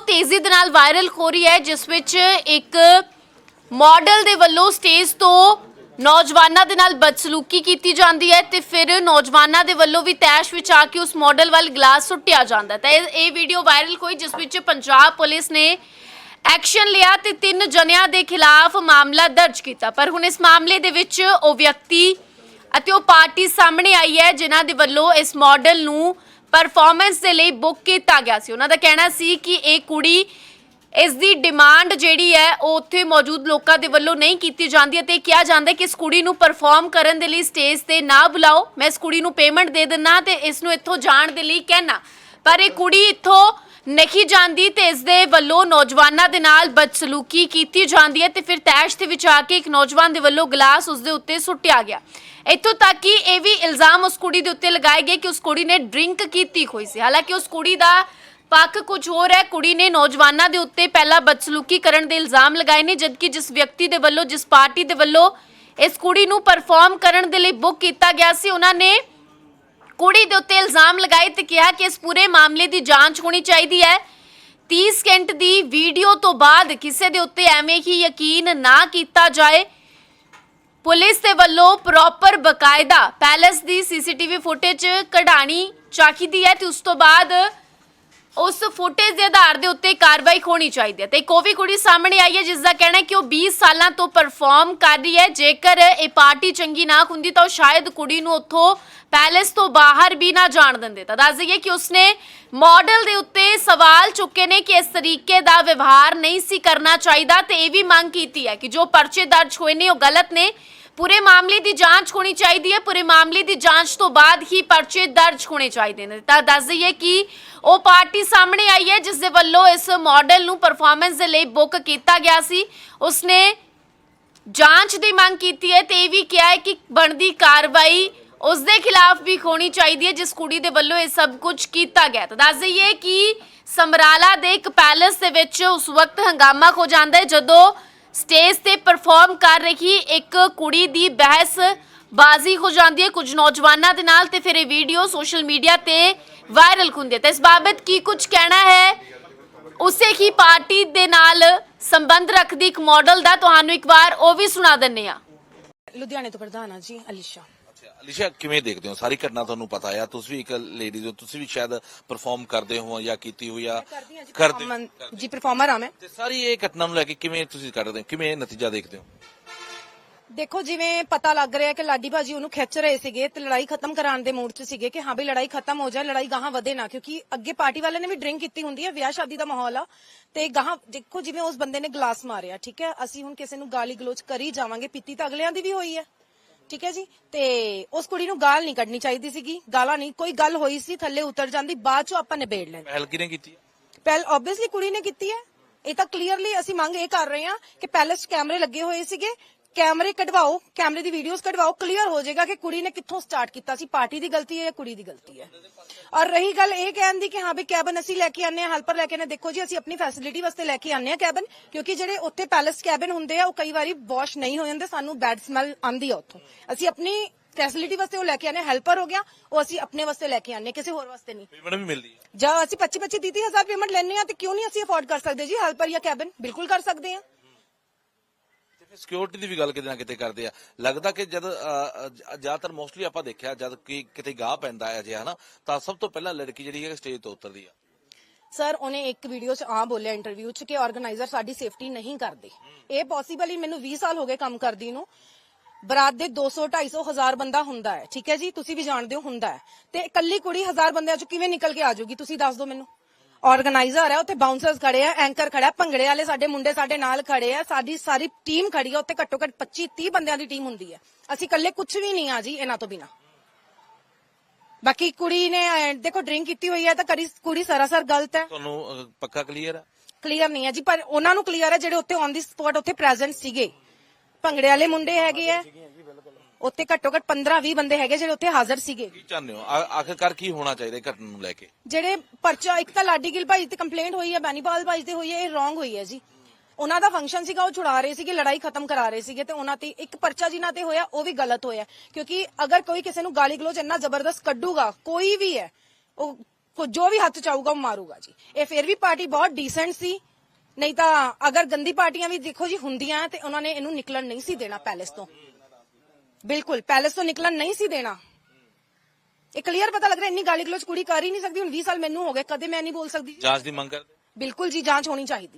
ਤੇਜ਼ੀ ਦੇ ਨਾਲ ਵਾਇਰਲ ਹੋ ਰਹੀ ਹੈ, ਜਿਸ ਵਿੱਚ ਇੱਕ ਮਾਡਲ ਦੇ ਵੱਲੋਂ ਸਟੇਜ ਤੋਂ ਨੌਜਵਾਨਾਂ ਦੇ ਨਾਲ ਬਦਸਲੂਕੀ ਕੀਤੀ ਜਾਂਦੀ ਹੈ ਤੇ ਫਿਰ ਨੌਜਵਾਨਾਂ ਦੇ ਵੱਲੋਂ ਵੀ ਤੈਸ਼ ਵਿੱਚ ਆ ਕੇ ਉਸ ਮਾਡਲ ਵੱਲ ਗਲਾਸ ਸੁੱਟਿਆ ਜਾਂਦਾ ਹੈ। ਤਾਂ ਇਹ ਇਹ ਵੀਡੀਓ ਵਾਇਰਲ ਹੋਈ, ਜਿਸ ਵਿੱਚ ਪੰਜਾਬ ਪੁਲਿਸ ਨੇ ਐਕਸ਼ਨ ਲਿਆ ਤੇ ਤਿੰਨ ਜਣਿਆਂ ਦੇ ਖਿਲਾਫ ਮਾਮਲਾ ਦਰਜ ਕੀਤਾ। ਪਰ ਹੁਣ ਇਸ ਮਾਮਲੇ ਦੇ ਵਿੱਚ ਉਹ ਵਿਅਕਤੀ ਅਤੇ ਉਹ ਪਾਰਟੀ ਸਾਹਮਣੇ ਆਈ ਹੈ, ਜਿਨ੍ਹਾਂ ਦੇ ਵੱਲੋਂ ਇਸ ਮਾਡਲ ਨੂੰ ਪਰਫਾਰਮੈਂਸ ਦੇ ਲਈ ਬੁੱਕ ਕੀਤਾ ਗਿਆ ਸੀ। ਉਹਨਾਂ ਦਾ ਕਹਿਣਾ ਸੀ ਕਿ ਇਹ ਕੁੜੀ, ਇਸ ਦੀ ਡਿਮਾਂਡ ਜਿਹੜੀ ਹੈ, ਉਹ ਉੱਥੇ ਮੌਜੂਦ ਲੋਕਾਂ ਦੇ ਵੱਲੋਂ ਨਹੀਂ ਕੀਤੀ ਜਾਂਦੀ ਹੈ ਤੇ ਕਿਹਾ ਜਾਂਦਾ ਕਿ ਇਸ ਕੁੜੀ ਨੂੰ ਪਰਫਾਰਮ ਕਰਨ ਦੇ ਲਈ ਸਟੇਜ ਤੇ ਨਾ ਬੁਲਾਓ। ਮੈਂ ਇਸ ਕੁੜੀ ਨੂੰ ਪੇਮੈਂਟ ਦੇ ਦਿੰਨਾ ਤੇ ਇਸ ਨੂੰ ਇੱਥੋਂ ਜਾਣ ਦੇ ਲਈ ਕਹਿਣਾ। ਪਰ ਇਹ ਕੁੜੀ ਇੱਥੋਂ ਨਹੀਂ ਜਾਂਦੀ ਤੇ ਇਸ ਦੇ ਵੱਲੋਂ ਨੌਜਵਾਨਾਂ ਦੇ ਨਾਲ ਬਦਸਲੂਕੀ ਕੀਤੀ ਜਾਂਦੀ ਹੈ ਤੇ ਫਿਰ ਤੈਸ਼ ਦੇ ਵਿੱਚ ਆ ਕੇ ਇੱਕ ਨੌਜਵਾਨ ਦੇ ਵੱਲੋਂ ਗਲਾਸ ਉਸ ਦੇ ਉੱਤੇ ਸੁੱਟਿਆ ਗਿਆ। ਇੱਥੋਂ ਤੱਕ ਕਿ ਇਹ ਵੀ ਇਲਜ਼ਾਮ ਉਸ ਕੁੜੀ ਦੇ ਉੱਤੇ ਲਗਾਏ ਗਏ ਕਿ ਉਸ ਕੁੜੀ ਨੇ ਡਰਿੰਕ ਕੀਤੀ ਹੋਈ ਸੀ। ਹਾਲਾਂਕਿ ਉਸ ਕੁੜੀ ਦਾ ਪੱਖ ਕੁਝ ਹੋਰ ਹੈ। ਕੁੜੀ ਨੇ ਨੌਜਵਾਨਾਂ ਦੇ ਉੱਤੇ ਪਹਿਲਾਂ ਬਦਸਲੂਕੀ ਕਰਨ ਦੇ ਇਲਜ਼ਾਮ ਲਗਾਏ ਨੇ, ਜਦਕਿ ਜਿਸ ਵਿਅਕਤੀ ਦੇ ਵੱਲੋਂ, ਜਿਸ ਪਾਰਟੀ ਦੇ ਵੱਲੋਂ ਇਸ ਕੁੜੀ ਨੂੰ ਪਰਫਾਰਮ ਕਰਨ ਦੇ ਲਈ ਬੁੱਕ ਕੀਤਾ ਗਿਆ ਸੀ, ਉਹਨਾਂ ਨੇ ਕੁੜੀ ਦੇ ਉੱਤੇ ਇਲਜ਼ਾਮ ਲਗਾਏ ਤੇ ਕਿਹਾ ਕਿ ਇਸ ਪੂਰੇ ਮਾਮਲੇ ਦੀ ਜਾਂਚ ਹੋਣੀ ਚਾਹੀਦੀ ਹੈ। 30 ਸਕਿੰਟ ਦੀ ਵੀਡੀਓ ਤੋਂ ਬਾਅਦ ਕਿਸੇ ਦੇ ਉੱਤੇ ਐਵੇਂ ਹੀ ਯਕੀਨ ਨਾ ਕੀਤਾ ਜਾਏ। ਪੁਲਿਸ ਦੇ ਵੱਲੋਂ ਪ੍ਰੋਪਰ ਬਕਾਇਦਾ ਪੈਲਸ ਦੀ ਸੀਸੀਟੀਵੀ ਫੁਟੇਜ ਕਢਾਣੀ ਚਾਹੀਦੀ ਹੈ ਤੇ ਉਸ ਤੋਂ ਬਾਅਦ ਉਸ ਫੁਟੇਜ ਦੇ ਆਧਾਰ ਦੇ ਉੱਤੇ ਕਾਰਵਾਈ ਹੋਣੀ ਚਾਹੀਦੀ ਹੈ। ਤੇ ਇੱਕ ਉਹ ਵੀ ਕੁੜੀ ਸਾਹਮਣੇ ਆਈ ਹੈ ਜਿਸ ਦਾ ਕਹਿਣਾ ਹੈ ਕਿ ਉਹ 20 ਸਾਲਾਂ ਤੋਂ ਪਰਫਾਰਮ ਕਰ ਰਹੀ ਹੈ। ਜੇਕਰ ਇਹ ਪਾਰਟੀ ਚੰਗੀ ਨਾ ਹੁੰਦੀ ਤਾਂ ਉਹ ਸ਼ਾਇਦ ਕੁੜੀ ਨੂੰ ਉੱਥੋਂ ਪੈਲੇਸ ਤੋਂ ਬਾਹਰ ਵੀ ਨਾ ਜਾਣ ਦਿੰਦੇ। ਤਾਂ ਦੱਸ ਦਈਏ ਕਿ ਉਸਨੇ ਮਾਡਲ ਦੇ ਉੱਤੇ ਸਵਾਲ ਚੁੱਕੇ ਨੇ ਕਿ ਇਸ ਤਰੀਕੇ ਦਾ ਵਿਵਹਾਰ ਨਹੀਂ ਸੀ ਕਰਨਾ ਚਾਹੀਦਾ ਤੇ ਇਹ ਵੀ ਮੰਗ ਕੀਤੀ ਹੈ ਕਿ ਜੋ ਪਰਚੇ ਦਰਜ ਹੋਏ ਨੇ, ਉਹ ਗਲਤ ਨੇ। ਪੂਰੇ ਮਾਮਲੇ ਦੀ ਜਾਂਚ ਹੋਣੀ ਚਾਹੀਦੀ ਹੈ। ਪੂਰੇ ਮਾਮਲੇ ਦੀ ਜਾਂਚ ਤੋਂ ਬਾਅਦ ਹੀ ਪਰਚੇ ਦਰਜ ਹੋਣੇ ਚਾਹੀਦੇ ਨੇ। ਤਾਂ ਦੱਸ ਦਈਏ ਕਿ ਉਹ ਪਾਰਟੀ ਸਾਹਮਣੇ ਆਈ ਹੈ, ਜਿਸ ਦੇ ਵੱਲੋਂ ਇਸ ਮਾਡਲ ਨੂੰ ਪਰਫਾਰਮੈਂਸ ਦੇ ਲਈ ਬੁੱਕ ਕੀਤਾ ਗਿਆ ਸੀ। ਉਸਨੇ ਜਾਂਚ ਦੀ ਮੰਗ ਕੀਤੀ ਹੈ ਤੇ ਇਹ ਵੀ ਕਿਹਾ ਹੈ ਕਿ ਬਣਦੀ ਕਾਰਵਾਈ ਉਸ ਦੇ ਖਿਲਾਫ ਵੀ ਹੋਣੀ ਚਾਹੀਦੀ ਹੈ, ਜਿਸ ਕੁੜੀ ਦੇ ਵੱਲੋਂ ਇਹ ਸਭ ਕੁਝ ਕੀਤਾ ਗਿਆ ਤਾਂ ਦੱਸ ਦਈਏ ਕਿ ਸਮਰਾਲਾ ਦੇ ਇੱਕ ਪੈਲੇਸ ਦੇ ਵਿੱਚ ਉਸ ਵਕਤ ਹੰਗਾਮਾ ਹੋ ਜਾਂਦਾ ਹੈ, ਜਦੋਂ ਸਟੇਜ ਤੇ ਪਰਫਾਰਮ ਕਰ ਰਹੀ ਇੱਕ ਕੁੜੀ ਦੀ ਬਹਿਸ ਬਾਜ਼ੀ ਹੋ ਜਾਂਦੀ ਹੈ ਕੁਝ ਨੌਜਵਾਨਾਂ ਦੇ ਨਾਲ ਤੇ ਫਿਰ ਇਹ ਵੀਡੀਓ ਸੋਸ਼ਲ ਮੀਡੀਆ ਤੇ ਵਾਇਰਲ ਹੁੰਦੀ ਹੈ। ਤਾਂ ਇਸ ਬਾਬਤ ਕੀ ਕੁਝ ਕਹਿਣਾ ਹੈ? ਉਸੇ ਹੀ ਪਾਰਟੀ ਦੇ ਨਾਲ ਸੰਬੰਧ ਰੱਖਦੀ ਇੱਕ ਮਾਡਲ ਦਾ ਤੁਹਾਨੂੰ ਇੱਕ ਵਾਰ ਉਹ ਵੀ ਸੁਣਾ ਦਿੰਨੇ ਆ ਲੁਧਿਆਣੇ ਤੋਂ ਪ੍ਰਧਾਨ ਆ ਜੀ ਅਲੀਸ਼ਾ। ਅੱਛਾ ਅਲੀਸ਼ਾ ਕਿਵੇਂ ਦੇਖਦੇ ਹੋ? ਸਾਰੀ ਘਟਨਾ ਤੁਹਾਨੂੰ ਪਤਾ ਆ। ਤੁਸੀਂ ਵੀ ਇੱਕ ਲੇਡੀਜ਼ ਹੋ ਤੁਸੀਂ ਵੀ ਸ਼ਾਇਦ ਪਰਫਾਰਮ ਕਰਦੇ ਹੋ ਜਾਂ ਕੀਤੀ ਹੋਈ ਆ। ਕਰਦੇ ਹੋ। ਜੀ ਪਰਫਾਰਮਰ ਆ ਮੈਂ। ਤੇ ਸਾਰੀ ਇਹ ਘਟਨਾ ਨੂੰ ਲੈ ਕੇ ਕਿਵੇਂ ਤੁਸੀਂ ਕੱਢਦੇ ਹੋ? ਕਿਵੇਂ ਇਹ ਨਤੀਜਾ ਦੇਖਦੇ ਹੋ? ਦੇਖੋ ਜਿਵੇਂ ਪਤਾ ਲੱਗ ਰਿਹਾ ਕਿ ਲਾਡੀ ਭਾਜੀ ਉਹਨੂੰ ਖਿੱਚ ਰਹੇ ਸੀਗੇ ਤੇ ਲੜਾਈ ਖਤਮ ਕਰਾਉਣ ਦੇ ਮੂਡ 'ਚ ਸੀਗੇ ਕਿ ਹਾਂ ਵੀ ਲੜਾਈ ਖਤਮ ਹੋ ਜਾਏ ਲੜਾਈ ਗਾਹਾਂ ਵਧੇ ਨਾ। ਕਿਉਂਕਿ ਅੱਗੇ ਪਾਰਟੀ ਵਾਲੇ ਨੇ ਵੀ ਡਰਿੰਕ ਕੀਤੀ ਹੁੰਦੀ ਹੈ ਵਿਆਹ ਸ਼ਾਦੀ ਦਾ ਮਾਹੌਲ ਆ। ਤੇ ਗਾਹਾਂ ਦੇਖੋ ਜਿਵੇਂ ਉਸ ਬੰਦੇ ਨੇ ਗਲਾਸ ਮਾਰਿਆ ਠੀਕ ਹੈ? ਅਸੀਂ ਹੁਣ ਕਿਸੇ ਨੂੰ ਗਾਲੀ ਗਲੋਚ ਕਰੀ ਜਾਵਾਂਗੇ ਪੀਤੀ ਤਾਂ ਅਗਲਿਆਂ ਦੀ ਵੀ ਹੋਈ ਹੈ। ਠੀਕ ਹੈ ਜੀ? ਤੇ ਉਸ ਕੁੜੀ ਨੂੰ ਗਾਲ ਨਹੀਂ ਕੱਢਣੀ ਚਾਹੀਦੀ ਸੀਗੀ। ਗਾਲਾਂ ਨਹੀਂ ਕੋਈ ਗੱਲ ਹੋਈ ਸੀ ਥੱਲੇ ਉਤਰ ਜਾਂਦੀ ਬਾਅਦ 'ਚੋਂ ਆਪਾਂ ਨਿਬੇੜ ਲੈਂਦੇ। ਪਹਿਲ ਕਿਹਨੇ ਕੀਤੀ? ਪਹਿਲ ਆਬਵੀਅਸਲੀ ਕੁੜੀ ਨੇ ਕੀਤੀ ਹੈ। ਇਹ ਤਾਂ ਕਲੀਅਰਲੀ ਅਸੀਂ ਮੰਗ ਇਹ ਕਰ ਰਹੇ ਹਾਂ ਕਿ ਪੈਲੇਸ ਕੈਮਰੇ ਲੱਗੇ ਹੋਏ ਸੀਗੇ ਕੈਮਰੇ ਕਢਵਾਓ ਕੈਮਰੇ ਦੀ ਵੀਡੀਓਜ਼ ਕਢਵਾਓ ਕਲੀਅਰ ਹੋ ਜਾਏਗਾ ਕਿ ਕੁੜੀ ਨੇ ਕਿੱਥੋਂ ਸਟਾਰਟ ਕੀਤਾ ਸੀ ਪਾਰਟੀ ਦੀ ਗਲਤੀ ਹੈ ਜਾਂ ਕੁੜੀ ਦੀ ਗਲਤੀ ਹੈ। ਔਰ ਰਹੀ ਗੱਲ ਇਹ ਕਹਿਣ ਦੀ ਕਿ ਹਾਂ ਵੀ ਕੈਬਨ ਅਸੀਂ ਲੈ ਕੇ ਆਨੇ ਆ ਹੈਲਪਰ ਲੈ ਕੇ ਆਨੇ ਦੇਖੋ ਜੀ ਅਸੀਂ ਆਪਣੀ ਫੈਸਿਲਿਟੀ ਵਾਸਤੇ ਲੈ ਕੇ ਆਨੇ ਆ ਕੈਬਨ ਕਿਉਂਕਿ ਜਿਹੜੇ ਉੱਥੇ ਪੈਲੇਸ ਕੈਬਨ ਹੁੰਦੇ ਆ ਉਹ ਕਈ ਵਾਰੀ ਵਾਸ਼ ਨਹੀਂ ਹੋ ਜਾਂਦੇ ਸਾਨੂੰ ਬੈਡ ਸਮੈਲ ਆਂਦੀ ਆ ਉੱਥੋਂ। ਅਸੀਂ ਆਪਣੀ ਫੈਸਿਲਿਟੀ ਵਾਸਤੇ ਉਹ ਲੈ ਕੇ ਆਨੇ ਹੈਲਪਰ ਹੋ ਗਿਆ ਉਹ ਅਸੀਂ ਆਪਣੇ ਵਾਸਤੇ ਲੈ ਕੇ ਆਨੇ ਕਿਸੇ ਹੋਰ ਵਾਸਤੇ ਨਹੀਂ। ਪੇਮੈਂਟ ਵੀ ਮਿਲਦੀ ਹੈ। ਜਾਂ ਅਸੀਂ 25 25 30 ਹਜ਼ਾਰ ਪੇਮੈਂਟ ਲੈਣੇ ਆ ਤੇ ਕਿਉਂ ਨਹੀਂ ਅਸੀਂ ਅਫੋਰਡ ਕਰ ਸਕਦੇ ਜੀ ਹੈਲਪਰ ਜਾਂ ਕੈਬਨ ਬਿਲਕੁਲ ਕਰ ਸਕਦੇ ਆ ਸਿਕਿਉਰਿਟੀ ਦੀ ਵੀ ਗੱਲ ਕਿਤੇ ਨਾ ਕਿਤੇ ਕਰਦੇ ਆ। ਲੱਗਦਾ ਕਿ ਜਦ ਜ਼ਿਆਦਾਤਰ ਮੋਸਟਲੀ ਆਪਾਂ ਦੇਖਿਆ ਜਦ ਕਿ ਕਿਤੇ ਗਾਹ ਪੈਂਦਾ ਹੈ ਜਿਹਾ ਹਨਾ ਤਾਂ ਸਭ ਤੋਂ ਪਹਿਲਾਂ ਲੜਕੀ ਜਿਹੜੀ ਹੈ ਸਟੇਜ ਤੋਂ ਉਤਰਦੀ ਆ। ਸਰ ਉਹਨੇ ਇੱਕ ਵੀਡੀਓ 'ਚ ਆ ਬੋਲਿਆ ਇੰਟਰਵਿਊ 'ਚ ਕਿ ਆਰਗੇਨਾਈਜ਼ਰ ਸਾਡੀ ਸੇਫਟੀ ਨਹੀਂ ਕਰਦੇ। ਇਹ ਪੋਸੀਬਲ ਹੀ ਮੈਨੂੰ 20 ਸਾਲ ਹੋ ਗਏ ਕੰਮ ਕਰਦੀ ਨੂੰ। ਬਰਾਤ ਦੇ 200 250 ਹਜ਼ਾਰ ਬੰਦਾ ਹੁੰਦਾ ਹੈ। ਠੀਕ ਹੈ ਜੀ? ਤੁਸੀਂ ਵੀ ਜਾਣਦੇ ਹੋ ਹੁੰਦਾ ਹੈ। ਤੇ ਇਕੱਲੀ ਕੁੜੀ ਹਜ਼ਾਰ ਬੰਦਿਆਂ 'ਚ ਕਿਵੇਂ ਨਿਕਲ ਕੇ ਆ ਜਾਊਗੀ? ਤੁਸੀਂ ਦੱਸ ਦਿਓ ਮੈਨੂੰ। ਆਰਗੇਨਾਈਜ਼ਰ ਹੈ ਉੱਥੇ ਬਾਉਂਸਰਸ ਖੜੇ ਆ ਐਂਕਰ ਖੜਾ ਹੈ, ਭੰਗੜੇ ਵਾਲੇ ਸਾਡੇ ਮੁੰਡੇ ਸਾਡੇ ਨਾਲ ਖੜੇ ਆ ਸਾਡੀ ਸਾਰੀ ਟੀਮ ਖੜੀ ਆ ਉੱਥੇ ਘੱਟੋ ਘੱਟ 25 30 ਬੰਦਿਆਂ ਦੀ ਟੀਮ ਹੁੰਦੀ ਹੈ ਅਸੀਂ ਇਕੱਲੇ ਕੁਝ ਵੀ ਨਹੀਂ ਆ ਜੀ ਇਹਨਾਂ ਤੋਂ ਬਿਨਾ। ਬਾਕੀ ਕੁੜੀ ਨੇ ਦੇਖੋ ਡਰਿੰਕ ਕੀਤੀ ਹੋਈ ਹੈ ਤਾਂ ਕਰੀ ਕੁੜੀ ਸਰਾਸਰ ਗਲਤ ਹੈ। ਤੁਹਾਨੂੰ ਪੱਕਾ ਕਲੀਅਰ ਆ? ਕਲੀਅਰ ਨਹੀਂ ਹੈ ਜੀ ਪਰ ਉਹਨਾਂ ਨੂੰ ਕਲੀਅਰ ਹੈ ਜਿਹੜੇ ਉੱਥੇ ਔਨ ਦੀ ਸਪੌਟ ਉੱਥੇ ਪ੍ਰੈਜ਼ੈਂਟ ਸੀਗੇ। ਭੰਗੜੇ ਵਾਲੇ ਮੁੰਡੇ ਹੈਗੇ ਆ। ਉੱਥੇ ਘੱਟੋ ਘੱਟ 15 20 ਬੰਦੇ ਹੈਗੇ ਜਿਹੜੇ ਉੱਥੇ ਹਾਜ਼ਰ ਸੀਗੇ। ਕੀ ਚਾਹੁੰਦੇ ਹੋ? ਆ- ਆਖਿਰਕਾਰ ਕੀ ਹੋਣਾ ਚਾਹੀਦਾ ਇਹ ਘਟਨਾ ਨੂੰ ਲੈ ਕੇ? ਜਿਹੜੇ ਪਰਚਾ ਇੱਕ ਤਾਂ ਲਾਡੀ ਗਿੱਲ ਭਾਈ ਤੇ ਕੰਪਲੇਂਟ ਹੋਈ ਹੈ ਬੈਨੀਪਾਲ ਭਾਈ ਤੇ ਹੋਈ ਹੈ ਇਹ ਰੋਂਗ ਹੋਈ ਹੈ ਜੀ। ਉਹਨਾਂ ਦਾ ਫੰਕਸ਼ਨ ਸੀਗਾ ਉਹ ਛੁਡਾ ਰਹੇ ਸੀਗੇ ਲੜਾਈ ਖਤਮ ਕਰਾ ਰਹੇ ਸੀਗੇ ਤੇ ਉਹਨਾਂ ਤੇ ਇੱਕ ਪਰਚਾ ਜਿਨ੍ਹਾਂ ਤੇ ਹੋਇਆ ਉਹ ਵੀ ਗਲਤ ਹੋਇਆ। ਕਿਉਂਕਿ ਅਗਰ ਕੋਈ ਕਿਸੇ ਨੂੰ ਗਾਲੀ ਗਲੋਚ ਇੰਨਾ ਜ਼ਬਰਦਸਤ ਕੱਢੂਗਾ ਕੋਈ ਵੀ ਹੈ ਉਹ ਕੋ ਜੋ ਵੀ ਹੱਥ ਚਾਹੂਗਾ ਉਹ ਮਾਰੂਗਾ ਜੀ। ਇਹ ਫਿਰ ਵੀ ਪਾਰਟੀ ਬਹੁਤ ਡੀਸੈਂਟ ਸੀ ਨਹੀਂ ਤਾਂ ਅਗਰ ਗੰਦੀ ਪਾਰਟੀਆਂ ਵੀ ਦੇਖੋ ਜੀ ਹੁੰਦੀਆਂ ਤੇ ਉਹਨਾਂ ਨੇ ਇਹਨੂੰ ਨਿਕਲਣ ਨਹੀਂ ਸੀ ਦੇਣਾ ਪੈਲੇਸ ਤੋਂ। ਬਿਲਕੁਲ ਪੈਲੇਸ ਤੋਂ ਨਿਕਲਣ ਨਹੀਂ ਸੀ ਦੇਣਾ। ਇਹ ਕਲੀਅਰ ਪਤਾ ਲੱਗ ਰਿਹਾ ਇੰਨੀ ਗਾਲੀ ਗਲੋਚ ਕੁੜੀ ਕਰ ਹੀ ਨਹੀਂ ਸਕਦੀ ਹੁਣ 20 ਸਾਲ ਮੈਨੂੰ ਹੋ ਗਏ ਕਦੇ ਮੈਂ ਨਹੀਂ ਬੋਲ ਸਕਦੀ। ਜਾਂਚ ਦੀ ਮੰਗ ਕਰਦੇ? ਬਿਲਕੁਲ ਜੀ ਜਾਂਚ ਹੋਣੀ ਚਾਹੀਦੀ।